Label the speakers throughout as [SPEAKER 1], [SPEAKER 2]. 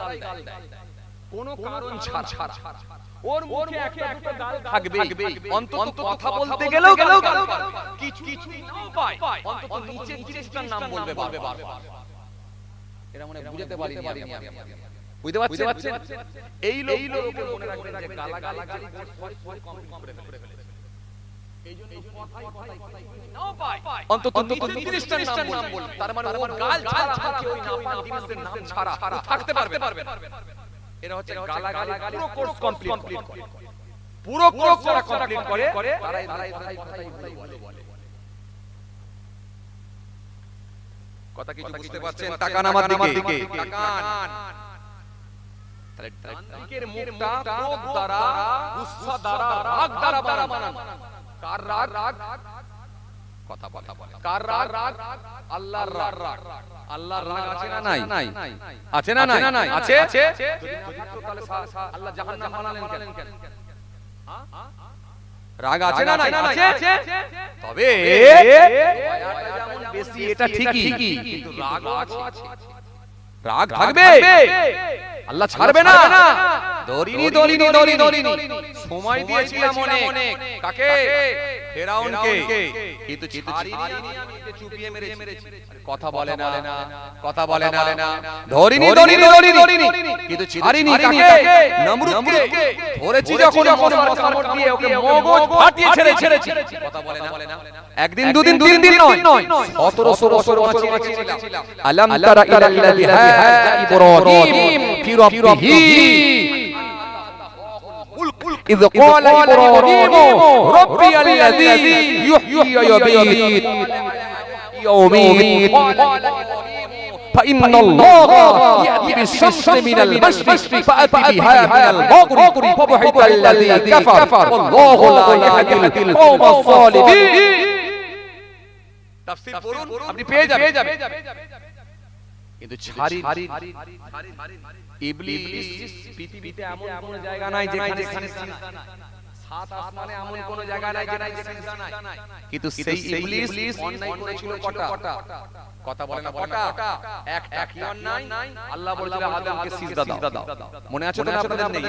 [SPEAKER 1] গাল দেয় কোনো কারণ ছাড়া ওর মুখে একটা দুটো গাল থাকবে অন্তত কথা বলতে গেলেও গাল কিছু কিছু নাও পায় অন্তত নিচে জিনিসটার নাম বলবে বারবার এটা মনে বুঝতে পারিনি আমি বুঝতে পারছেন এই লোক মনে রাখবেন যে যে ফয় ফয় কমপ্লিট করে অন্তত নাম বলবে। তার মানে ওর গাল ছাড়া ছাড়া ওই না পাক জিনিসের নাম ছাড়া থাকতে পারবে। এরা হচ্ছে গালাগালি পুরো কোর্স কমপ্লিট করে। পুরো কোর্স যারা কমপ্লিট করে তারাই তারাই তারাই কথাই বলে। কথা কিছু বুঝতে পারছেন? তাকান আমার দিকে। তাকান তাহলে ডান দিকের মুখটা ক্রোধ দ্বারা গুসা দ্বারা রাগ দ্বারা দ্বারা বানানো। কার রাগ রাগ কথা কথা বলে কার রাগ রাগ রাগ রাগ আল্লাহর রাগ আছে না নাই না নাই আছে রাগ আছে না নাই আছে তবে বেশি এটা ঠিকই কিন্তু রাগও আছে রাগ থাকবে। আল্লাহ ছাড়বে না। দরিনি দরিনি দরিনি সময় দিয়েছিলাম অনেক। কাকে? ফেরাউনকে। কিন্তু ছাড়িনি আমি চুপিয়ে মেরেছি। কথা বলে না কথা বলে না ধরিনি দরিনি দরিনি কিন্তু ছাড়িনি কাকে নমরুদকে ধরেছি যখন যখন মশামট দিয়ে ওকে মগজ ফাটিয়ে ছেড়ে ছেড়েছি কথা বলে না একদিন দুদিন দুই দিন নয় সতেরোশো বছর বছর বাঁচিয়েছিলাম আলাম তারা ইলাল্লাযী হাজা ইব্রাহিম ফি রাব্বিহি إذ قال إبراهيم ربي الذي يحيي ويميت يوميت فإن الله يأتي بالشمس من المشرق فأتي بها من المغرب فبحث الذي كفر والله لا يهدي القوم الظالمين তাফসীর পড়ুন আপনি পেয়ে যাবেন কিন্তু ছাড়ি ইবলিস পৃথিবীতে এমন কোন জায়গা নাই যেখানে সিজদা নাই সাত আসমানে এমন কোন জায়গা নাই যেখানে সিজদা নাই। কিন্তু সেই ইবলিস অন্যায় করেছিল কটা? কথা বলে না কটা? একটা কি অন্যায়? আল্লাহ বলেছিল আদমকে সিজদা দাও। মনে আছে তো আপনাদের নেই?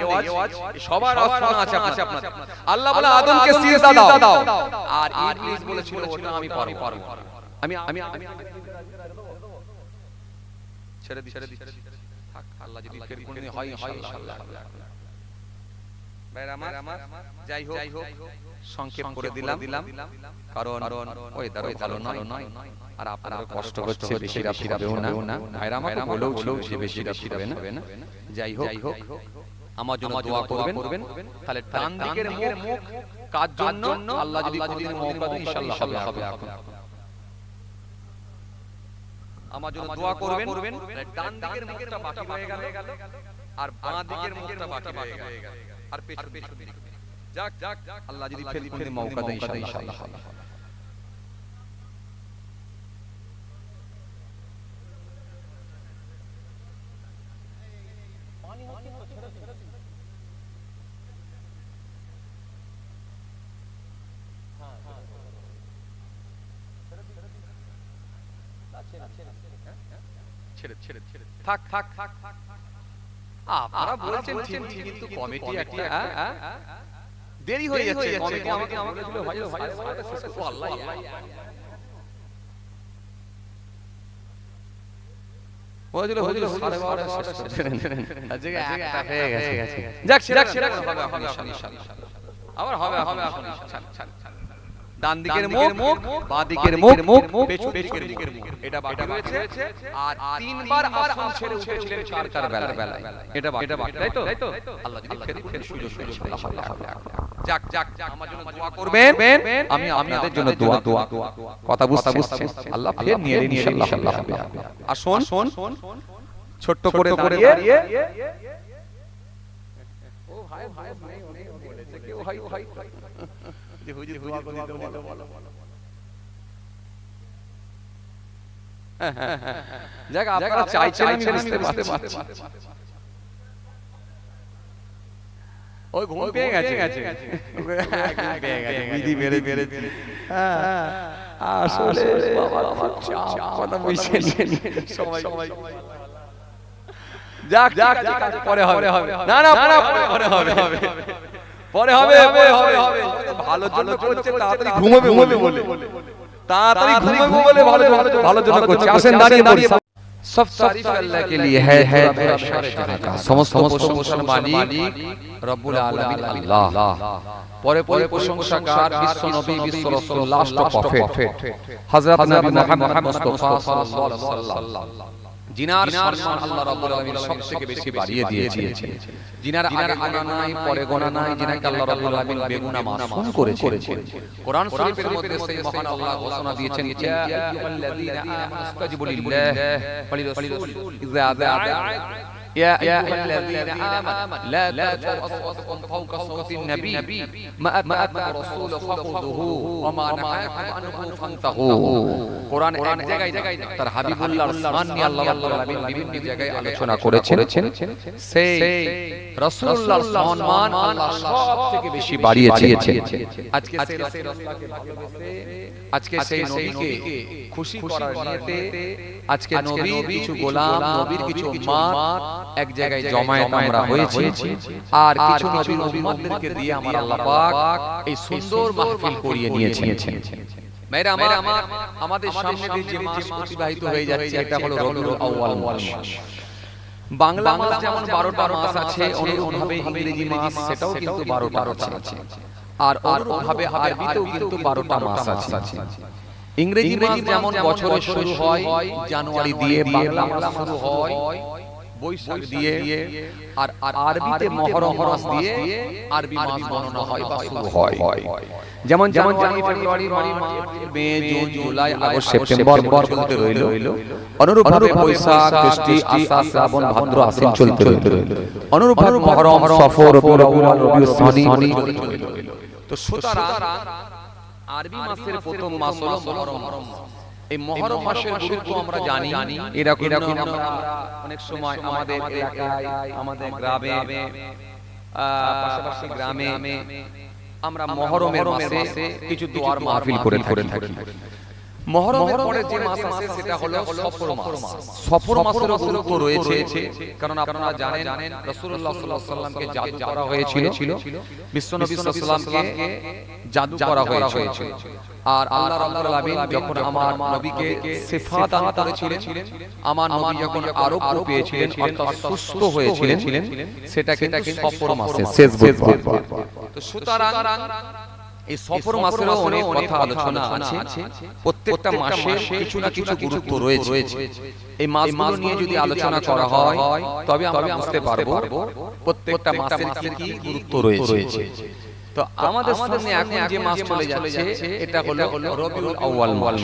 [SPEAKER 1] এই সবার আওয়াজ শোনা আছে আপনাদের আল্লাহ বলে আদমকে সিজদা দাও। আর ইবলিস বলেছিল ওটা আমি পারব। আমি আমি আমি ছেড়ে দি ছেড়ে দি থাক আল্লাহ যদি ফের কোনদিন হয় হয় ইনশাআল্লাহ আমার আমার যাই হোক সংক্ষেপ করে দিলাম দিলাম কারণ ওই ভালো নয় নয় আর আপনারা কষ্ট হচ্ছে বেশি রাফি রাফিও না। ভাইরা আমাকে বলেও ছিল যে বেশি রাফি রাফি না। যাই হোক যাই হোক আমার জন্য দোয়া করবেন। তাহলে ডান দিকের মুখ কার জন্য? আল্লাহ যদি কোনদিন মৌকা দেয় ইনশাআল্লাহ হবে। হবে। এখন আমার জন্য দোয়া করবেন। ডান দিকের মুখটা বাকি রয়ে গেল। আর বাঁ দিকের মুখটা বাকি রয়ে গেল। যাক যাক আল্লাহ যদি ফের কোন মৌকা দেয় ইনশাআল্লাহ ছেড়ে ছেড়ে ছেড়ে থাক থাক থাক থাক আপনারা বলছেন কিন্তু কমিটি একটা দেরি হয়ে যাচ্ছে কমিটি আমাকে আমাকে বলেছিল ভাই ভাই আল্লাহ সাড়ে বারোটা শেষ করে হয়ে যাক হবে হবে আবার হবে হবে এখন ডান দিকের মুখ বাঁ দিকের মুখ পেছন দিকের মুখ। এটা বাকি রয়েছে। আর তিনবার আসন ছেড়ে উঠেছিলেন চার চার বেলা এটা বাকি তাই তো? আল্লাহ যদি ফের ফের সুযোগ সুযোগ হবে যাক যাক আমার জন্য দোয়া করবেন? আমি আপনাদের জন্য দোয়া দোয়া কথা বুঝতে আল্লাহ ফের নিয়ে নিয়ে ইনশাআল্লাহ। হবে আর শোন শোন ছোট্ট করে দাঁড়িয়ে। ও ভাই ভাই ভাই বলেছে কেউ ভাই ভাই। যে হুজুর দোয়া করে দিতে বলো বলো যাক আপনারা চাইছেন আমি বুঝতে পারছি ওই ঘুম পেয়ে গেছে গেছে বিধি মেরে মেরে আসলে বাবা খুব চাপ কথা বুঝছেন সবাই সবাই যাক যাক যাক, পরে হবে না না পরে পরে হবে পরে হবে পরে হবে হবে। ভালো জন্য করছে তাড়াতাড়ি ঘুমাবে বলে। বলে। তাড়াতাড়ি ঘুমাবে বলে ভালো ভালো জন্য করছে। আসেন দাঁড়িয়ে দাঁড়িয়ে সব তারিফ আল্লাহ কে লিয়ে है है হ্যাঁ, হ্যাঁ, হ্যাঁ, সমস্ত প্রশংসার মালিক রব্বুল আলামিন। আল্লাহ। পরে পরে প্রশংসাকার বিশ্ব নবী বিশ্ব রাসূল লাস্ট প্রফেট হযরত নবী মুহাম্মদ মুস্তাফা সাল্লাল্লাহু আলাইহি ওয়াসাল্লাম। জিনার সম্মান আল্লাহ রাব্বুল আলামিন সবথেকে বেশি বাড়িয়ে দিয়েছে জিনার আগে গোনা নাই পরে গোনা নাই জিনাকে আল্লাহ রাব্বুল আলামিন বেগুনা মাসুম করেছেন কোরআন শরীফের মধ্যে সেই মহান আল্লাহ ঘোষণা দিয়েছেন ইয়া আইয়ুহাল্লাযীনা আমানু ইসতাজিবু লিল্লাহ ওয়া লিরাসূল ইযা দাআ يا أيها الذين آمنوا لا ترفعوا أصواتكم فوق صوت النبي ما أتاكم الرسول فخذوه وما نهاكم عنه فانتهوا কোরআন এক জায়গায় তার হাবিবুল্লাহর সম্মান নিয়ে আল্লাহ রাব্বুল আলামিন বিভিন্ন জায়গায় আলোচনা করেছেন সেই রাসূলুল্লাহর সম্মান আল্লাহ সবথেকে বেশি বাড়িয়েছে আজকে সেই রাসূলকে ভালোবেসে আজকে সেই নবীকে খুশি করার নিয়তে আজকে নবী কিছু গোলাম নবীর কিছু উম্মত এক জায়গায় জমায়েত আমরা হয়েছি। আর কিছু নবীর উম্মতদেরকে দিয়ে আমার আল্লাহ পাক এই সুন্দর মাহফিল করিয়ে নিয়েছেন। মেয়েরা আমার আমাদের সামনে যে মাস অতিবাহিত হয়ে যাচ্ছে এটা হলো রবিউল আউয়াল মাস। বাংলা মাস যেমন 12টা মাস আছে ইংরেজি মাস সেটাও কিন্তু 12টা আছে। আর আরবিতেও কিন্তু 12টা মাস আছে। ইংরেজি মাস যেমন বছরের শুরু হয় জানুয়ারি দিয়ে বাংলা মাস শুরু হয় বৈশাখ দিয়ে আর আর আরবিতে মহরম মাস দিয়ে আরবি মাস গণনা হয় বা শুরু হয়। যেমন যেমন January May June July August September চলতে রইল। অনুরূপভাবে বৈশাখ জ্যৈষ্ঠ আষাঢ় শ্রাবণ ভাদ্র আশ্বিন চলতে রইল। অনুরূপভাবে মহরম সফর রবিউল আউয়াল রবিউল সানি তো সুতরাং আরবি মাসের প্রথম মাস হলো মহরম। এই মহরম মাসের গুরুত্ব আমরা জানি। এরকম এরকম আমরা অনেক সময় আমাদের এলাকায় আমাদের গ্রামে পাশাপাশি গ্রামে আমরা মহরমের মাসে কিছু দোয়ার মাহফিল করে থাকি। মহরমের পরে যে মাস আছে সেটা হলো সফর মাস। সফর মাসের গুরুত্ব রয়েছে। কারণ আপনারা জানেন রাসূলুল্লাহ সাল্লাল্লাহু আলাইহি সাল্লামকে জাদু করা হয়েছিল। বিশ্বনবী সাল্লাল্লাহু আলাইহি সাল্লামকে করা হয়েছিল। আর আল্লাহ রাব্বুল আলামিন যখন আমার নবীকে সিফাত দান করেছিলেন আমার নবী যখন আরোগ্য পেয়েছিলেন অর্থাৎ সুস্থ হয়েছিলেন সেটা কিন্তু সফর মাসে শেষ বুধবার তো সুতরাং এই সফর মাসেরও অনেক কথা আলোচনা আছে। প্রত্যেকটা মাসের কিছু না কিছু গুরুত্ব রয়েছে। এই মাসগুলো নিয়ে যদি আলোচনা করা হয় তবে আমরা বুঝতে পারব প্রত্যেকটা মাসের কি কি গুরুত্ব রয়েছে। তো আমাদের সামনে এখন যে মাস চলে যাচ্ছে এটা হলো রবিউল আউয়াল মাস।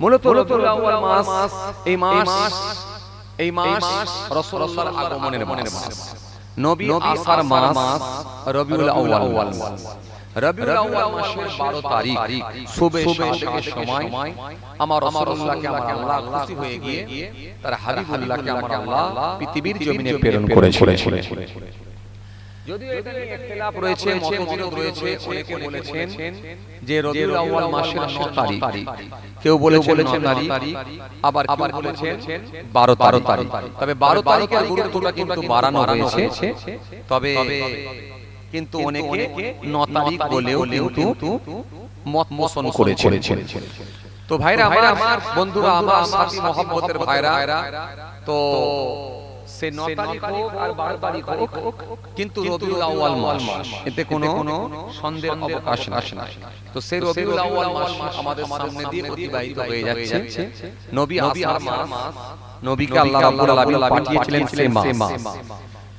[SPEAKER 1] মূলত রবিউল আউয়াল মাস এই মাস এই মাস রাসূলুল্লাহর আগমনের মাস। নবী আসার মাস রবিউল আউয়াল মাস। রবিউল আউয়াল মাসের 12 তারিখ। সুবে সাদেকের সময়। আমার রাসূলুল্লাহকে আমার আল্লাহ খুশি হয়ে গিয়ে তার হাবিবুল্লাহকে আমার আল্লাহ পৃথিবীর জমিনে প্রেরণ করেছিলেন যদিও এটা নিয়ে ইখতিলাফ রয়েছে মতবিরোধ রয়েছে অনেকে বলেছেন যে রবিউল আউয়াল মাসের 9 তারিখ। কেউ বলেছেন 9 তারিখ আবার কেউ বলেছেন 12 তারিখ। তবে 12 তারিখের গুরুত্বটা কিন্তু বাড়ানো হয়েছে। তবে কিন্তু অনেকে 9 তারিখ বলেও কিন্তু মত পোষণ করেছেন। তো ভাইরা আমার আমার বন্ধুরা আমার সাথী মহব্বতের ভাইরা তো সে 9 তারিখ হোক আর 12 তারিখ হোক কিন্তু রবিউল আউয়াল মাস এতে কোনো কোনো সন্দেহের অবকাশ নাই। তো সেই রবিউল আউয়াল মাস আমাদের সামনে দিয়ে অতিবাহিত হয়ে যাচ্ছে। নবী আসার মাস নবীকে আল্লাহ রাব্বুল আলামিন পাঠিয়েছিলেন সেই মাস।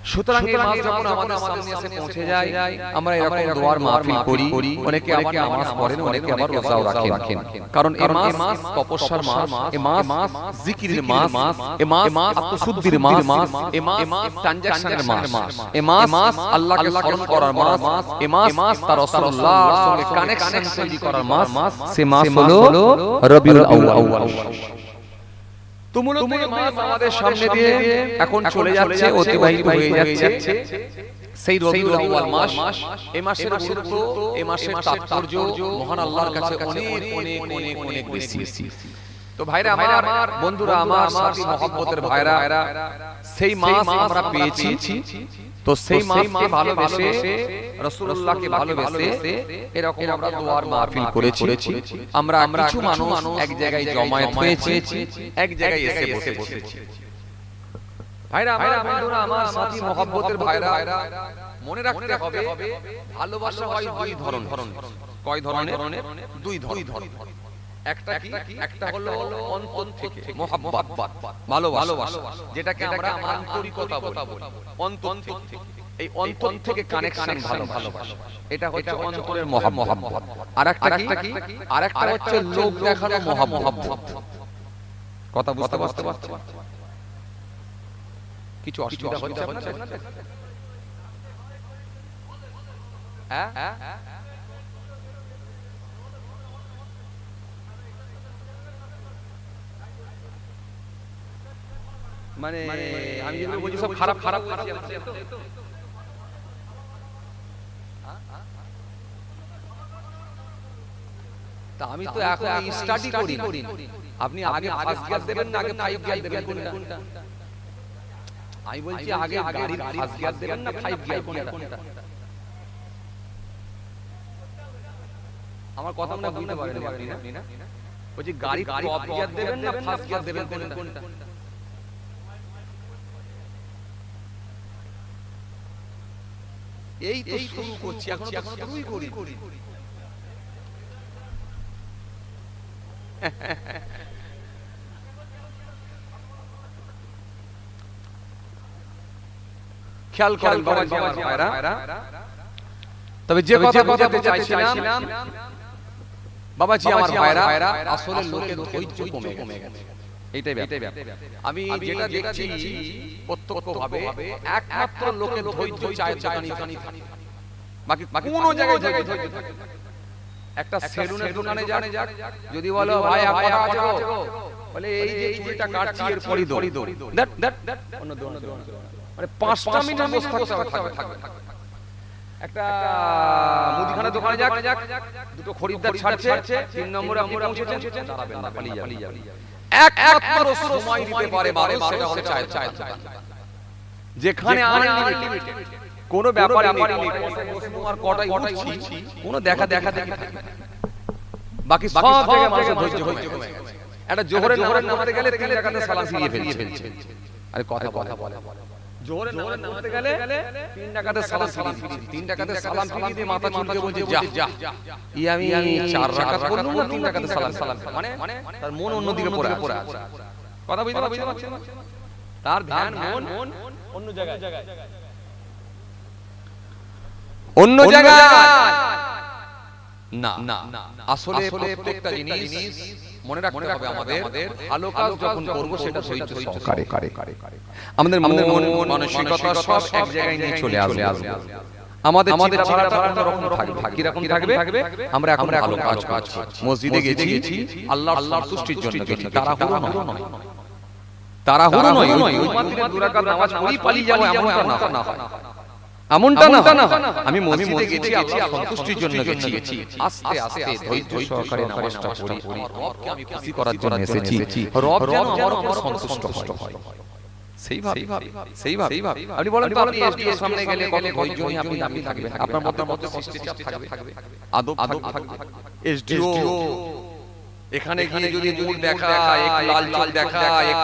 [SPEAKER 1] সুতরাং এই মাস যখন আমাদের সামনে এসে পৌঁছে যায় আমরা এরকম দোয়ার মাহফিল করি অনেকে আবার নামাজ পড়েন অনেকে আবার রোজাও রাখেন কারণ এই মাস তপস্যার মাস এই মাস জিকিরের মাস এই মাস আত্মশুদ্ধির মাস এই মাস ট্রানজাকশনের মাস এই মাস আল্লাহকে স্মরণ করার মাস এই মাস তার রাসূলুল্লাহর সঙ্গে কানেকশন তৈরি করার মাস সে মাস হলো রবিউল আউয়াল তো মূলত মাস আমাদের সামনে দিয়ে এখন চলে যাচ্ছে অতিবাহিত হয়ে যাচ্ছে। সেই রবিউল আউয়াল মাস এই মাসের গুরুত্ব এই মাসের তাৎপর্য মহান আল্লাহর কাছে অনেক অনেক অনেক অনেক বেশি তো তো ভাইরা আমার বন্ধুরা আমার সাথী মহব্বতের ভাইরা সেই মাস আমরা পেয়েছি। তো সেই মাসকে ভালোবেসে রাসূলুল্লাহকে ভালোবেসে এরকম আমরা দোয়ার মাহফিল করেছি। আমরা আমরা কিছু মানুষ এক জায়গায় জমায়েত হয়েছে এক জায়গায় এসে বসে বসেছি। ভাইরা আমার বন্ধুরা আমার সাথী মহব্বতের ভাইরা মনে রাখতে হবে ভালোবাসা হয় দুই ধরন কয় ধরনের? দুই ধরন একটা কি? একটা হলো অন্তর থেকে। মোহাব্বত ভালোবাসা। যেটাকে আমরা আন্তরিকতা বলি। অন্তর থেকে এই অন্তর থেকে কানেকশন ভালো ভালোবাসা। এটা হচ্ছে অন্তরের মোহাব্বত। আর একটা কি? আর একটা হচ্ছে লোক দেখানো মোহাব্বত। কথা বুঝতে বুঝতে পারছেন? কিছু অসুবিধা হচ্ছে হ্যাঁ? মানে আমি যেগুলো বলছি সব খারাপ খারাপ বলছি তা? আমি তো এখন স্টাডি করি। আপনি আগে ফার্স্ট গিয়ার দেবেন না আগে ফাইভ গিয়ার দেবেন কোনটা? আমি বলছি আগে গাড়ির ফার্স্ট গিয়ার দেবেন না ফাইভ গিয়ার কোনটা? আমার কথা মনে বুঝতে পারেন আপনি না? বলছি গাড়ি টপ গিয়ার দেবেন না ফার্স্ট গিয়ার দেবেন কোনটা? এই তো শুরু করছি এখন তো শুরুই করি খেয়াল করেন বাবাজি আমার ভাইরা। তবে যে কথা বলতে চাইছিলাম বাবাজি আমার ভাইরা আসলে লোকের ধৈর্য কমে গেছে। এইটাই আমি যেটা দেখছি প্রত্যক্ষভাবে একমাত্র লোকের ধৈর্য চায় চায় বাকি কোনো জায়গায় ধৈর্য ধৈর্য থাকে একটা সেলুনের দোকানে যাক যদি বলো ভাই আপনারা আছে বলে এই যে চুলটা কাটছি এর পরই দো দ্যাট দ্যাট অন্য দো অন্য দো মানে পাঁচটা মিনিট বসে থাকতে থাকবে একটা মুদিখানা দোকানে যাক দুটো খরিদ্দার ছাড়ছে তিন নম্বরে আপনি পৌঁছেছেন দাঁড়াবেন না পালিয়ে যাবেন একমাত্র সময় দিতে পারে সেটা যেখানে আনলিমিটেড কোনো ব্যাপারে তোমার কটাই উঠছি কোনো দেখা দেখা দেখি বাকি সব জায়গায় মানুষের ধৈর্য কমে গেছে। একটা জোহরের নামাজ নামাতে গেলে তিন টাকাতে সালাম ফিরিয়ে ফেলছে। আরে কথা কথা বলে। জোহরের নামাজ নামাতে গেলে তিন টাকাতে সালাম ফিরিয়ে তিন টাকাতে সালাম ফিরিয়ে দিয়ে মাথা চুলকে বলছে যা যা। ই আমি চার রাকাত করলাম না তিন টাকাতে সালাম সালাম মানে তার মন অন্যদিকে পড়ে পড়ে আছে। কথা বুঝতে বুঝতে পারছেন তার ধ্যান মন অন্য জায়গায়। অন্য জায়গায়। না না আসলে প্রত্যেকটা জিনিস মনে রাখতে হবে আমাদের ভালো কাজ যখন করব সেটা ধৈর্য সহকারে। আমাদের মন মানসিকতা সব এক জায়গায় নিয়ে চলে আসবে। আমাদের আমাদের চিন্তাধারা রকম থাকবে। কি রকম থাকবে? আমরা এখন ভালো কাজ কাজ মসজিদে গেছি আল্লাহ আল্লাহর সৃষ্টির জন্য গেছি। তারা হুড়ো নয়। তারা হুড়ো নয়। ওই মাত্র দুরাকাত নামাজ পড়ি পালিয়ে যাব এমনটা না হয়। এমনটা না না আমি মসজিদে গেছি আল্লাহ সন্তুষ্টির জন্য গেছি। আস্তে আস্তে ধৈর্য সহকারে নামাজটা পড়ি। রবকে আমি খুশি করার জন্য এসেছি। রব যেন আমার উপর সন্তুষ্ট হয়। সেইভাবে সেইভাবে আপনি বলেন তো আপনি এসডিও সামনে গেলে কত ধৈর্য নিয়ে আপনি দাঁড়িয়ে থাকবেন? আপনার মধ্যে মধ্যে থাকবে? আদব আদব থাকবে। এসডিও। এখানে গিয়ে যদি মুখ দেখা এক লাল লাল দেখা এক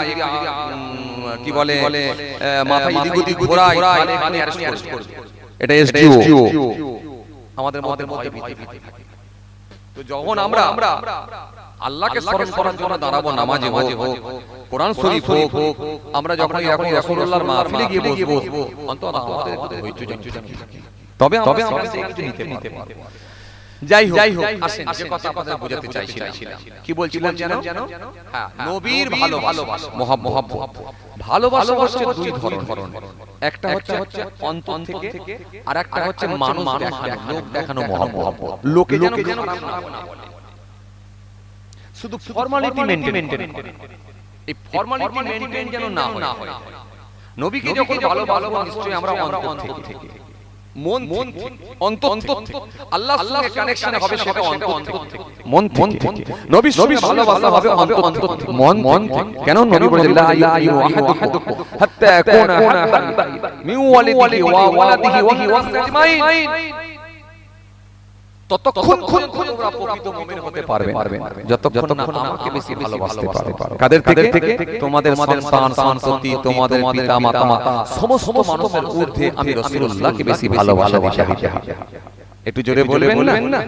[SPEAKER 1] কি বলে মাথা ওদিক এখানে অ্যারেস্ট করবে। এটা এসডিও আমাদের মধ্যে মধ্যে ভীতি ভীতি থাকে। তো যখন আমরা আমরা আল্লাহকে স্মরণ করার জন্য দাঁড়াবো নামাজে হোক কোরআন শরীফ হোক আমরা যখন এরকম রাসূলুল্লাহর মাহফিলে গিয়ে বসবো অন্তত আমাদের ধৈর্য তবে আমরা নিতে নিতে পারব। যাই হোক যাই হোক আসেন যে কথা আপনাদের বোঝাতে চাইছিলাম। কি বলছিলাম যেন? হ্যাঁ নবীর ভালো ভালোবাসা মহব্বত ভালোবাসা হচ্ছে দুই ধরন একটা হচ্ছে হচ্ছে অন্তর থেকে আর একটা হচ্ছে মানুষ দেখানো লোক দেখানো মহব্বত লোকে যেন যেন খারাপ না বলে। শুধু ফর্মালিটি মেইনটেইন এই ফর্মালিটি মেইনটেইন যেন না হয়। নবীকে যখন ভালো ভালো নিশ্চয়ই আমরা অন্তর থেকে। মন মন অন্তর আল্লাহ সঙ্গে কানেকশন হবে সেটা অন্তর মন মন নবী নবী ভালোবাসা হবে অন্তর মন মন কেন নবী বলেন লা ইলাহা ইল্লাল্লাহ হাত্তা ইয়াকুনা মিন ওয়ালিদিহি ওয়া ওয়ালাদিহি ওয়া ওয়াস আজমাইন ততক্ষণ খুন খুন তোমরা প্রকৃত মুমিন হতে পারবে যতক্ষণ না আমাকে বেশি ভালোবাসতে পারবে কাদের থেকে? তোমাদের সন্তান সন্ততি তোমাদের পিতা সমস্ত মানুষের ঊর্ধ্বে আমি রাসূলুল্লাহকে বেশি ভালোবাসা দিতে হবে একটু জোরে বলবেন না?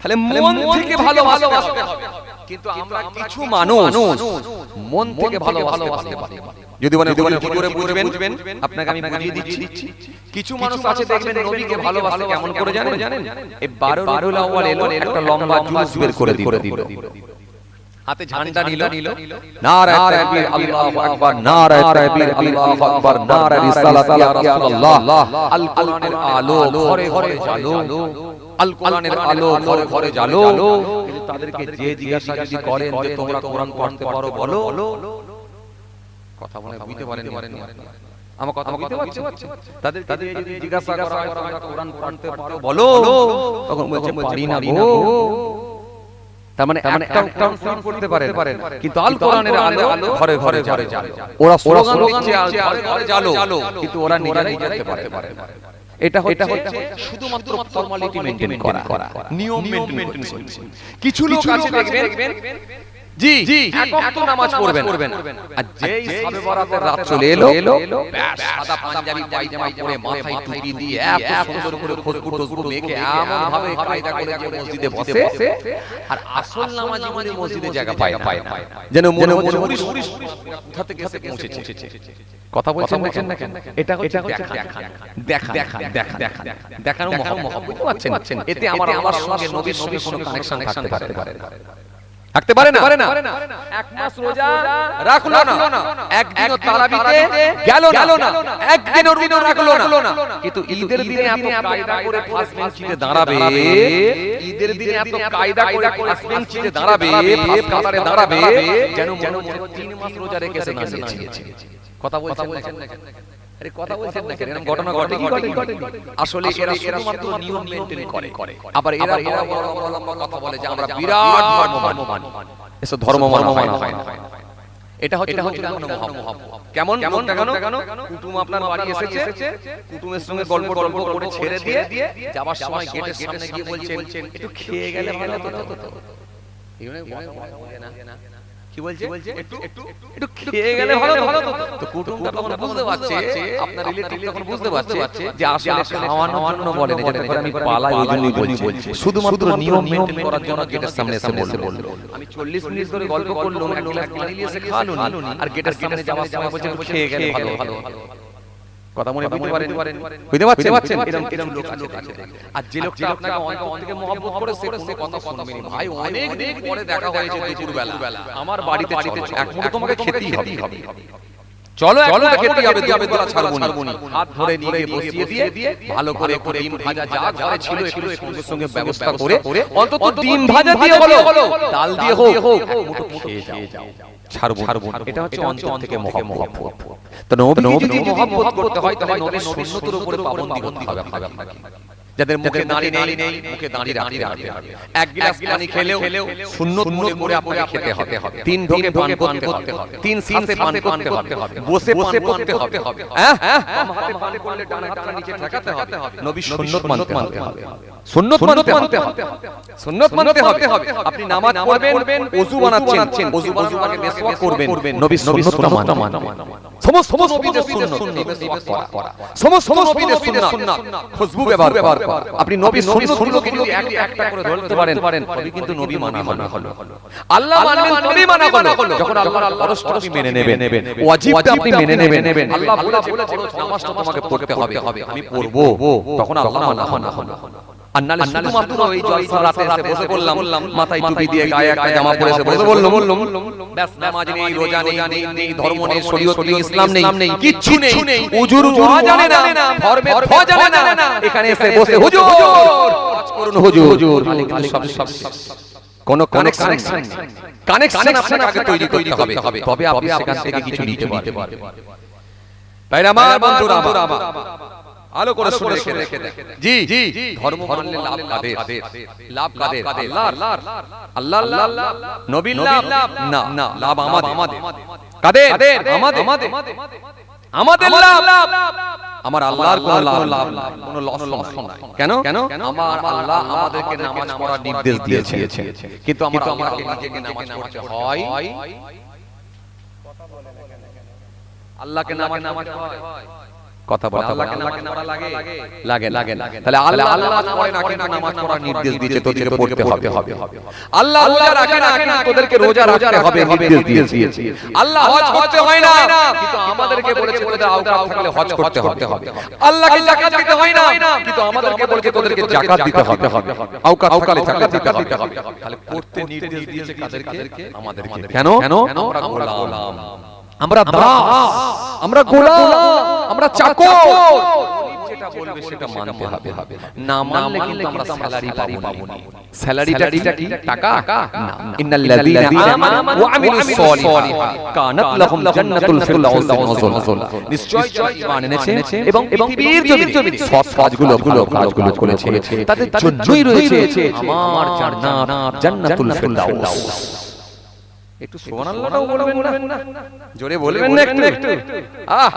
[SPEAKER 1] তাহলে মন থেকে ভালোবাসতে হবে। কিন্তু আমরা কিছু মানুষ মন থেকে ভালো ভালোবাসতে পারি। যদি বলেন যদি বলেন কি করে বুঝবেন? আপনাকে আমি বুঝিয়ে দিচ্ছি। কিছু মানুষ আছে দেখবেন নবীকে ভালোবাসে কেমন করে জানেন? জানেন? এই 12 12 আউয়াল এলো একটা লম্বা জুলুস বের করে দিল। হাতে ঝান্ডা নিল। নারায়ে তাকবীর আল্লাহু আকবার নারায়ে তাকবীর আল্লাহু আকবার নারায়ে রিসালাত ইয়া রাসূলুল্লাহ। আল কোরআনের আলো ঘরে ঘরে জালো আল কোরআনের আলো ঘরে ঘরে জালো তাদেরকে যে জিজ্ঞাসা যদি করেন যে তোমরা কোরআন পড়তে পারো বলো কথা বুঝতে পারেন আমার কথা বুঝতে পারছ তাদের তাদের যদি জিজ্ঞাসা করা হয় তোমরা কোরআন পড়তে পারো। বলো। তখন বলছে পারি না গো তার মানে একটা উচ্চারণ করতে পারে কিন্তু আল কোরআনের আলো ঘরে ঘরে ঘরে জালো ওরা স্লোগান দিচ্ছে আল ঘরে ঘরে জালো কিন্তু ওরা নিজেরাই যেতে পারে এটা হচ্ছে শুধুমাত্র ফর্মালিটি মেইনটেইন করা। নিয়ম মেইনটেইন কিছু লোক আছে দেখবেন জি নামাজ পড়বেন। আর যেই সাবে বরাতের রাত চলে এলো সাদা পাঞ্জাবি পায়জামা পরে মাথায় টুপি দিয়ে এত সুন্দর করে খুশবু টুসবু মেখে এমন ভাবে কায়দা করে যে মসজিদে বসে আর আসল নামাজি মানে মসজিদে জায়গা পায় না। যেন মনে উড়িস কোথা থেকে এসে পৌঁছেছে? কথা বলছেন না এটা হচ্ছে দেখা। দেখা। দেখা দেখা দেখা মহব্বত এতে আমার আমার সঙ্গে নবীর সঙ্গে কোনো কানেকশন থাকতে পারে থাকতে পারে না। এক মাস রোজা রাখল না। একদিনও তারাবিতে গেল না। একদিনও রোজা রাখল না। কিন্তু ঈদের দিনে এত কায়দা করে ফার্স্ট বেঞ্চিতে দাঁড়াবে। ঈদের দিনে এত কায়দা করে ফার্স্ট বেঞ্চিতে দাঁড়াবে। ফার্স্ট কাতারে দাঁড়াবে। যেন যেন তিন মাস রোজা রেখেছে না কথা বলছেন না আরে কথা বলছেন না এরকম ঘটনা ঘটে ঘটে আসলে এরা শুধুমাত্র নিয়ম মেইনটেইন করে। আবার এরা এরা লম্বা কথা বলে যে আমরা বিরাট ধর্ম মানি এসব ধর্ম মানা হয় না এটা হচ্ছে কেমন? কেমন? কেন কেন কুটুম আপনার বাড়ি এসেছে। কুটুমের সঙ্গে গল্প গল্প করে ছেড়ে দিয়ে যাবার সময় গেটের সামনে গিয়ে বলছেন একটু খেয়ে গেলে ভালো হতো? তো কি বলছে? একটু একটু একটু খেয়ে গেলে ভালো ভালো তো। কুটুমটা তখন বুঝতে পারছে আপনার রিলেটিভ তখন বুঝতে পারছে যে আসলে খাওয়ানো জন্য বলে না যাতে আমি পালাই ওই জন্যই বলছি। শুধুমাত্র নিয়ম মেইনটেইন করার জন্য গেটের সামনে এসে বলল। আমি 40 মিনিট ধরে গল্প করলাম এক গ্লাস পানি নিয়ে এসে খাওয়ানো আর গেটের সামনে যাওয়ার সময় বলছে খেয়ে গেলে ভালো ভালো। কথা মনে বুঝতে পারেন। বুঝতে পারছেন? এরকম এরকম লোক আছে আর যে লোকটা আপনাকে অনেক অনেকে মহব্বত করে সে কোনো কথা শুনবে না। ভাই অনেক দিন পরে দেখা হয়েছে দুপুরবেলা। আমার বাড়িতে বাড়িতে এক মুঠো তোমাকে খেতেই হবে চলো চলো খেতে হবে দিবে তোরা ছাড়বো না। হাত ধরে নিয়ে বসিয়ে দিয়ে ভালো করে করে ডিম ভাজা যা ঘরে ছিল একটু সঙ্গে সঙ্গে ব্যবস্থা করে অন্তত ডিম ভাজা দিয়ে হলো। ডাল দিয়ে হোক। মুঠো খেয়ে যাও। ছাড়বো ছাড়বো এটা হচ্ছে অন্তর থেকে মহব্বত। তো নবী যদি মহব্বত করতে হয় তাহলে নবীর সুন্নতের উপরে পাবন্দি হতে হবে যাদের মুখে দাঁড়িয়ে নেই মুখে দাঁড়িয়ে রাখতে হবে। এক গ্লাস পানি খেলেও সুন্নত মনে করে আপনাকে খেতে হবে। তিন ঢোকে পান করতে হবে। তিন সিনসে পান করতে হবে। বসে বসে করতে হবে। হ্যাঁ? বাম হাতে পান করলে ডান হাতটা নিচে ঠেকাতে হবে। নবী সুন্নত মানতে হবে। সুন্নত মানতে হবে। সুন্নত মানতে হবে। আপনি নামাজ পড়বেন ওযু বানাচ্ছেন ওযু বানানোর মেসওয়াক করবেন নবী সুন্নতটা মানবেন সমস্ত নবীদের সুন্নত সমস্ত নবীদের সুন্নাত। খুশবু ব্যবহার করা। আপনি নবী সুন্নতগুলোকে যদি একটা একটা করে ধরতে পারেন তবে কিন্তু নবী মানা হলো। আল্লাহ মানবেন নবী মানা হলো। যখন আল্লাহর আদর্শ আপনি মেনে নেবেন ওয়াজিবটা আপনি মেনে নেবেন। আল্লাহ বলেছে নামাজটা তোমাকে পড়তে হবে আমি পড়ব। তখন আল্লাহ মানা হলো আর নালে শুধুমাত্র ওই জলসা রাতে এসে বসে বললাম মাথায় টুপি দিয়ে গায়ে একটা জামা পরে এসে বসে বললাম ব্যাস নামাজ নেই রোজা নেই নেই ধর্ম নেই শরীয়ত নেই ইসলাম নেই কিচ্ছু নেই উজুর ওয়া জানে না ফরমে ফ জানে না এখানে এসে বসে হুজুর করুন হুজুর সব সব কোন কানেকশন কানেকশন আপনাকে তৈরি করতে হবে তবে আপনি সেখান থেকে কিছু নিতে পারবেন তাই আমার বন্ধুরা ভালো করে শুনে রেখে জি জি ধর্ম মানলে লাভ কাদের? লাভ কাদের? আল্লাহ আল্লাহ আল্লাহ নবীর লাভ? না না লাভ আমাদের কাদের? আমাদের আমাদের লাভ? আমার আল্লাহর কোনো লাভ লাভ কোনো লস লস নাই। কেন? কেন? আমার আল্লাহ আমাদেরকে নামাজ পড়ার নির্দেশ দিয়েছে। কিন্তু আমার আমাকে নিজেকে নামাজ পড়তে হয়। আল্লাহকে নামাজ নামাজ হয়। কথা বলে আল্লাহকে নামাজ পড়া লাগে। লাগে। তাহলে আল্লাহ নামাজ পড়ে না কিন্তু নামাজ পড়ার নির্দেশ দিয়েছে তোদেরকে পড়তে হবে। হবে। আল্লাহ রোজা রাখে না কিন্তু তোদেরকে রোজা রাখতে হবে নির্দেশ দিয়েছে। আল্লাহ হজ করতে হয় না। কিন্তু আমাদেরকে বলেছে তোদের আওকাত থাকলে হজ করতে হবে। আল্লাহকে যাকাত দিতে হয় না। কিন্তু আমাদেরকে বলেছে তোদেরকে যাকাত দিতে হবে। আওকাত থাকলে যাকাত দিতে হবে। তাহলে পড়তে নির্দেশ দিয়েছে কাদেরকে? আমাদেরকে। কেন? কেন? আমরা গোলাম। আমরা দাস আমরা গোলাম আমরা চাকর। যেটা বলবে সেটা মানতে হবে। না মানলে কিন্তু আমরা স্যালারি পাবো না। স্যালারিটা কি? টাকা? না ইন্নাল লাযীনা আমানু ওয়া আমিলুস সলিহাত কানাত লাহুম জান্নাতুল ফিরদাউস নুজুলা নিশ্চয় যারা ঈমান এনেছে এবং পৃথিবীর জমিনে সৎ কাজগুলো কাজগুলো করেছে। তাদের জন্যই রয়েছে। আমার জান্নাত জান্নাতুল ফিরদাউস। একটু বলবেন না। জোরে বলবেন না একটু। আহ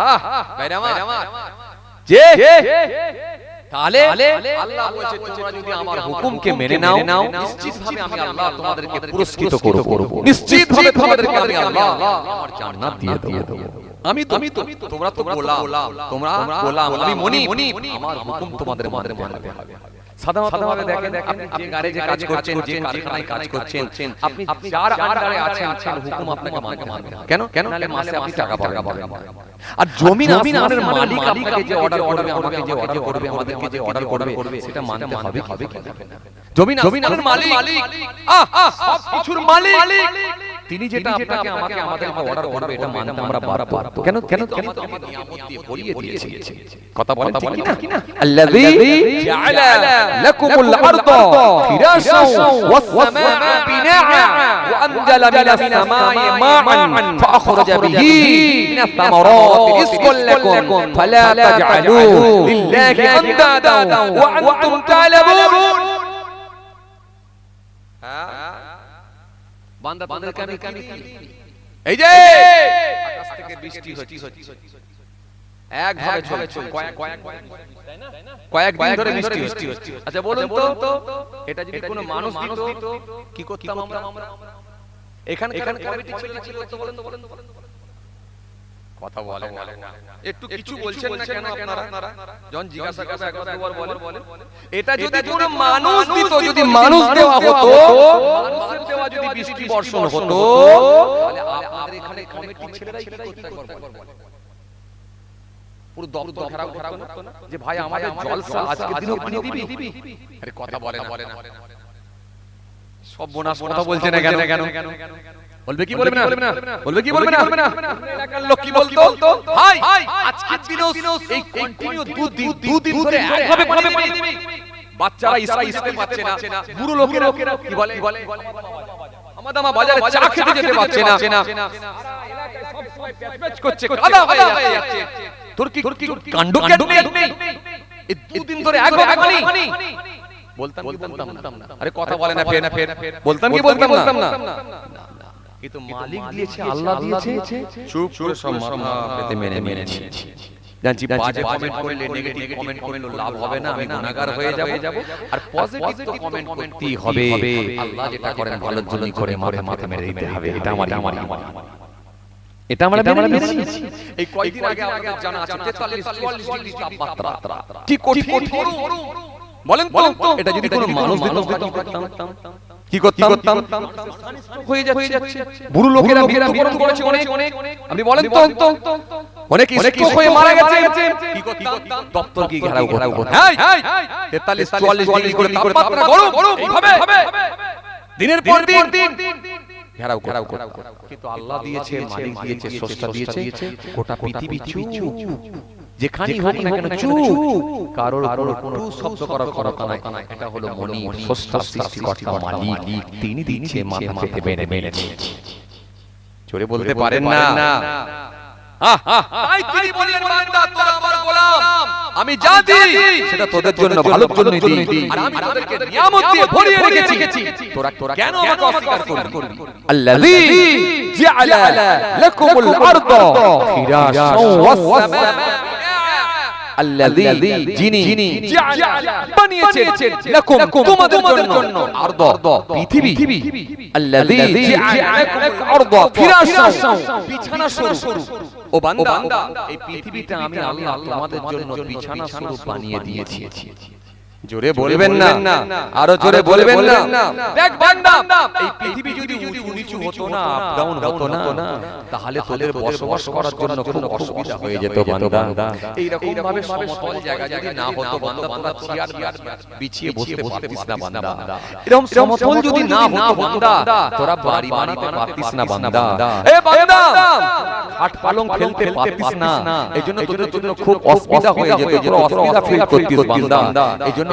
[SPEAKER 1] ভাইরা আমার যে তাহলে আল্লাহ বলছে তোমরা যদি আমার হুকুমকে মেনে নাও নিশ্চিতভাবে আমি আল্লাহ তোমাদেরকে পুরস্কৃত করব। নিশ্চিতভাবে তোমাদেরকে আমি আল্লাহ আমার জান্নাত দিয়ে দেব। আমি তো আমি তোমরা তো গোলাম। তোমরা গোলাম। আমি মনি আমার হুকুম তোমাদের মানতে হবে। সাধারণভাবে দেখেন আপনি যে গ্যারেজে কাজ করছেন যে কারখানায় কাজ করছেন আপনি যার আন্ডারে আছেন আছেন হুকুম আপনাকে মানতে হবে। কেন? কেন? নালে মাসে আপনি টাকা পাবেন। আর জমিন আসমানের মালিক আপনাকে যে অর্ডার করবে আমাকে যে অর্ডার করবে আমাদেরকে যে অর্ডার করবে সেটা মানতে হবে হবে কি জমিন আসমানের মালিক আহ সব কিছুর মালিক। তিনি যেটা আপনাকে আমাকে আমাদেরকে অর্ডার করবে এটা মানতে আমরা বারবার কেন কেন কেন আমাদের নিয়ামত দিয়ে ভরিয়ে দিয়েছে? কথা বলেন ঠিক না আল্লাযী জাআলা লাকুমুল আরদা ফিরাশাও ওয়াস সামাআ বিনাআ ওয়া আনজালা মিনাস সামাই মাআন ফাআখরাজা বিহি মিনাস সামারাতি রিজকান লাকুম ফালা তাজআলু লিল্লাহি আন্দাদা ওয়া আনতুম তা'লামুন। বান্দা তাদেরকে আমি কি? এই যে! আকাশ থেকে বৃষ্টি হচ্ছে। একভাবে চলে চলে কয়েক কয়েক কয়েক দিন ধরে বৃষ্টি হচ্ছে। আচ্ছা বলুন তো এটা যদি কোনো মানুষ দিত কি করতাম আমরা? এখানে এখানে কমিটি ছিল বলেন তো বলেন তো বলেন কথা বলে না। একটু কিছু বলছেন না কেন আপনারা? যখন জিজ্ঞাসা একবার দুবার এটা যদি কোনো মানুষ দিত যদি মানুষ দেওয়া হতো মানুষের দেওয়া যদি বৃষ্টি বর্ষণ হতো তাহলে আমাদের এখানে কমিটির ছেলেরাই কি করতে পারবে? পুরো দপ্তর না? যে ভাই আমাদের জলসা আজকে দিনও পানি দিবি আরে কথা বলে না। বলে না। সব বোনাস কথা বলছে না কেন? কেন? বলবে কি বলবে না? বলবে কি বলবে না? এলাকার লোক কি বলতো? ভাই আজকের দিনেও এই কন্টিনিউ দুদিন দুদিন ধরে একভাবে পানি দিবি বাচ্চারা স্কুল যেতে পারছে না। বুড়ো লোকেরা কি বলে? বলে? আমাদের আমা বাজারে চা খেতে যেতে পারছে না। করছে কাদা হয়ে যাচ্ছে। তোর কি তোর কি কাণ্ড নেই? এই দুদিন ধরে একভাবে পানি বলতাম কি বলতাম না? আরে কথা বলে না ফের না ফের। বলতাম কি বলতাম না। কিন্তু মালিক দিয়েছে আল্লাহ দিয়েছে। চুপ করে পেতে মেনে মেনেছি জানছি বাজে কমেন্ট করলে নেগেটিভ কমেন্ট করলে লাভ হবে না আমি গুনাহগার হয়ে যাব। আর পজিটিভ তো কমেন্ট করতেই হবে। আল্লাহ যেটা করেন ভালোর জন্যই করে মাথা মাথা মেরে দিতে হবে এটা আমার আমার এটা আমরা মেনে নিয়েছি। এই কয়েকদিন আগে আমাদের জানা আছে 43 44 ডিগ্রি তাপমাত্রা কি কঠিন। বলেন তো এটা যদি কোনো মানুষ দিত কি করতাম হয়ে যাচ্ছে বুড়ো লোকেরা মৃত্যুবরণ করেছে অনেক। আপনি বলেন তো। অনেক স্ট্রোক হয়ে মারা গেছে। কি করতাম? দপ্তর কি ঘেরাও ঘেরাও হ্যাঁ 43 44 ডিগ্রি করে তাপমাত্রা গরম। এইভাবে দিনের পর দিন ঘেরাও ঘেরাও কিন্তু আল্লাহ দিয়েছে মালিক দিয়েছে স্রষ্টা দিয়েছে গোটা পৃথিবী চুপ যেখানেই হোক না কেন চুপ। কারোর কারোর কোনো শব্দ করার ক্ষমতা নাই। এটা হলো মনি সৃষ্টিকর্তা মালিক তিনি বলতে পারেন না। আমি জানি সেটা তোদের জন্য ভালোর জন্যই দিই। আর আমি তোদেরকে নিয়ামত দিয়ে ভরিয়ে রেখেছি। তোরা তোরা কেন আমাকে অস্বীকার করবি?
[SPEAKER 2] আল্লাযী জাআলা
[SPEAKER 1] লাকুমুল ওয়াস ও বান্দা আমি আল্লাহ তোমাদের জন্য বিছানা বানিয়ে দিয়েছি। জোরে বলবেন না। আরও জোরে বলবেন না। দেখ বান্দা এই পৃথিবী যদি উঁচু নিচু হতো না আপ ডাউন হতো না তাহলে তোদের বসবাস করার জন্য খুব অসুবিধা হয়ে যেত বান্দা। এই রকম ভাবে সমতল জায়গা যদি না হতো বান্দা বান্দা চেয়ার বিছিয়ে বসতে পারতিস না বান্দা। এরকম সমতল যদি না হতো বান্দা তোরা বাড়ি বাড়িতে পারতিস না বান্দা এ বান্দা। খাট পালং ফেলতে পারতিস না এইজন্য তোদের জন্য খুব অসুবিধা হয়ে যেত তোরা অসুবিধা ফিল করতিস বান্দা এইজন্য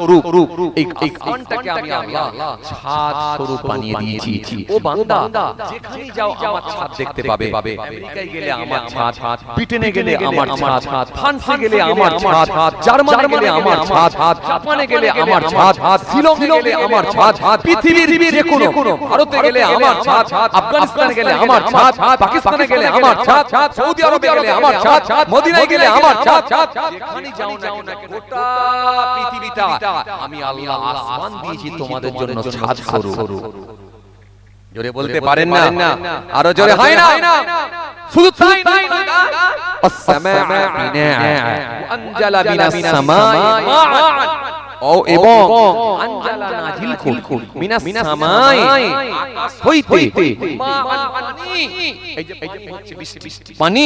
[SPEAKER 1] স্বরূপ এই এই আমি আল্লাহ ছাদ স্বরূপ বানিয়ে দিয়েছি ও বান্দা যেখানে যাও আমার ছাদ দেখতে পাবে আমেরিকায় গেলে আমার ছাদ ব্রিটেনে গেলে আমার ছাদ ফ্রান্সে গেলে আমার ছাদ জার্মানি গেলে আমার ছাদ জাপানে গেলে আমার ছাদ গেলে আমার ছাদ পৃথিবীর যে কোনো ভারতে গেলে আমার ছাদ আফগানিস্তানে গেলে আমার ছাদ পাকিস্তানে গেলে আমার ছাদ সৌদি আরবে গেলে আমার ছাদ মদিনায় গেলে আমার ছাদ যেখানে যাও না কেন গোটা পৃথিবীটা আমি আল্লাহ আসমান দিয়েছি তোমাদের জন্য ছাদ স্বরূপ জোরে বলতে পারেন না। আরও জোরে হয় না। শুধু তাই নয়। আনজালা মিনাস সামাই ও পানি।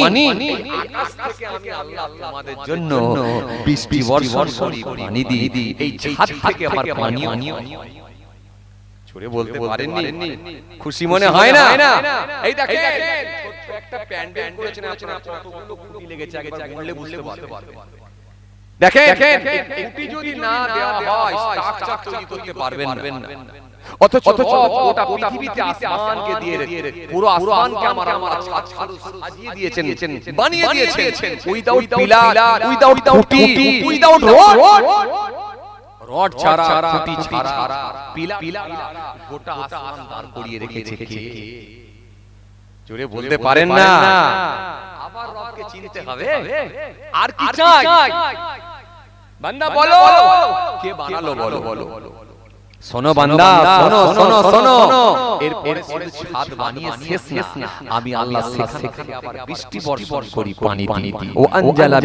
[SPEAKER 1] দিয়ে দিই। এই হাত থেকে আমার পানি আনিও ছুড়ে বলতে পারেননি খুশি মনে হয় না এই দেখেন ছোট্ট একটা প্যান্ডেল করেছেন আপনারা কতগুলো খুঁটি লেগেছে আগে বললে বুঝতে পারবেন দেখেন একটি যদি না দেওয়া হয় স্ট্রাকচার তৈরি করতে পারবেন না অথচ গোটা পৃথিবীতে আসমানকে দিয়ে পুরো আসমানকে আমার আমার ছাদ সাজিয়ে দিয়েছেন বানিয়ে দিয়েছেন উইদাউট পিলার উইদাউট খুঁটি উইদাউট রড রড ছাড়া খুঁটি ছাড়া পিলা গোটা আসমান দাঁড় করিয়ে রেখেছে। কে জোরে বলতে পারেন না। আবার রবকে চিনতে হবে। আর কি চাই? বান্দা বলো। কে বানালো বলো? বলো। শোনো বান্দা শোনো শোনো শোনো এরপরে শুধু ছাদ বানিয়ে শেষ না। আমি আল্লাহ থেকে আবার বৃষ্টি বর্ষণ করি পানি পানি ও আনজালা